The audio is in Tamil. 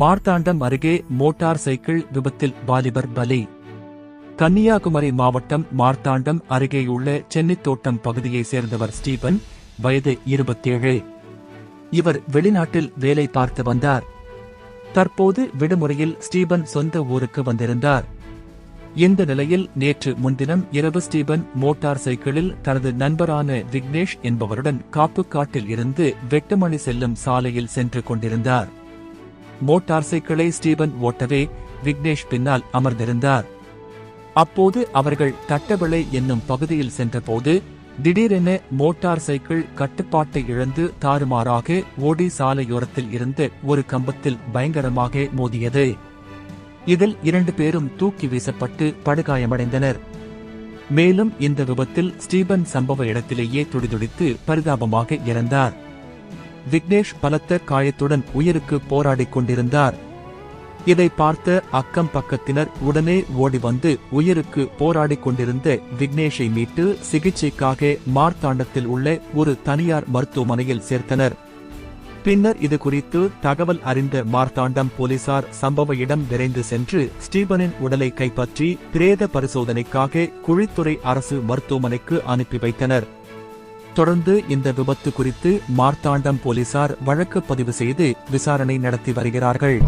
மார்த்தாண்டம் அருகே மோட்டார் சைக்கிள் விபத்தில் வாலிபர் பலி. கன்னியாகுமரி மாவட்டம் மார்த்தாண்டம் அருகேயுள்ள சென்னித்தோட்டம் பகுதியைச் சேர்ந்தவர் ஸ்டீபன் வயது இருபத்தேழு. இவர் வெளிநாட்டில் வேலை பார்த்து வந்தார். தற்போது விடுமுறையில் ஸ்டீபன் சொந்த ஊருக்கு வந்திருந்தார். இந்த நிலையில் நேற்று முன்தினம் இரவு ஸ்டீபன் மோட்டார் சைக்கிளில் தனது நண்பரான விக்னேஷ் என்பவருடன் காப்புக்காட்டில் இருந்து வெட்டுமணி செல்லும் சாலையில் சென்று கொண்டிருந்தார். மோட்டார் சைக்கிளை ஸ்டீபன் ஓட்டவே விக்னேஷ் பின்னால் அமர்ந்திருந்தார். அப்போது அவர்கள் தட்டவிளை என்னும் பகுதியில் சென்றபோது திடீரென மோட்டார் சைக்கிள் கட்டுப்பாட்டை இழந்து தாறுமாறாக ஓடி சாலையோரத்தில் இருந்த ஒரு கம்பத்தில் பயங்கரமாக மோதியது. இதில் இரண்டு பேரும் தூக்கி வீசப்பட்டு படுகாயமடைந்தனர். மேலும் இந்த விபத்தில் ஸ்டீபன் சம்பவ இடத்திலேயே துடிதுடித்து பரிதாபமாக இறந்தார். விக்னேஷ் பலத்த காயத்துடன் உயிருக்கு போராடிக் கொண்டிருந்தார். இதை பார்த்த அக்கம் பக்கத்தினர் உடனே ஓடி வந்து உயிருக்கு போராடிக் கொண்டிருந்த விக்னேஷை மீட்டு சிகிச்சைக்காக மார்த்தாண்டத்தில் உள்ள ஒரு தனியார் மருத்துவமனையில் சேர்த்தனர். பின்னர் இது குறித்து தகவல் அறிந்த மார்த்தாண்டம் போலீசார் சம்பவ இடம் விரைந்து சென்று ஸ்டீபனின் உடலை கைப்பற்றி பிரேத பரிசோதனைக்காக குழித்துறை அரசு மருத்துவமனைக்கு அனுப்பி வைத்தனர். தொடர்ந்து இந்த விபத்து குறித்து மார்த்தாண்டம் போலீசார் வழக்கு பதிவு செய்து விசாரணை நடத்தி வருகிறார்கள்.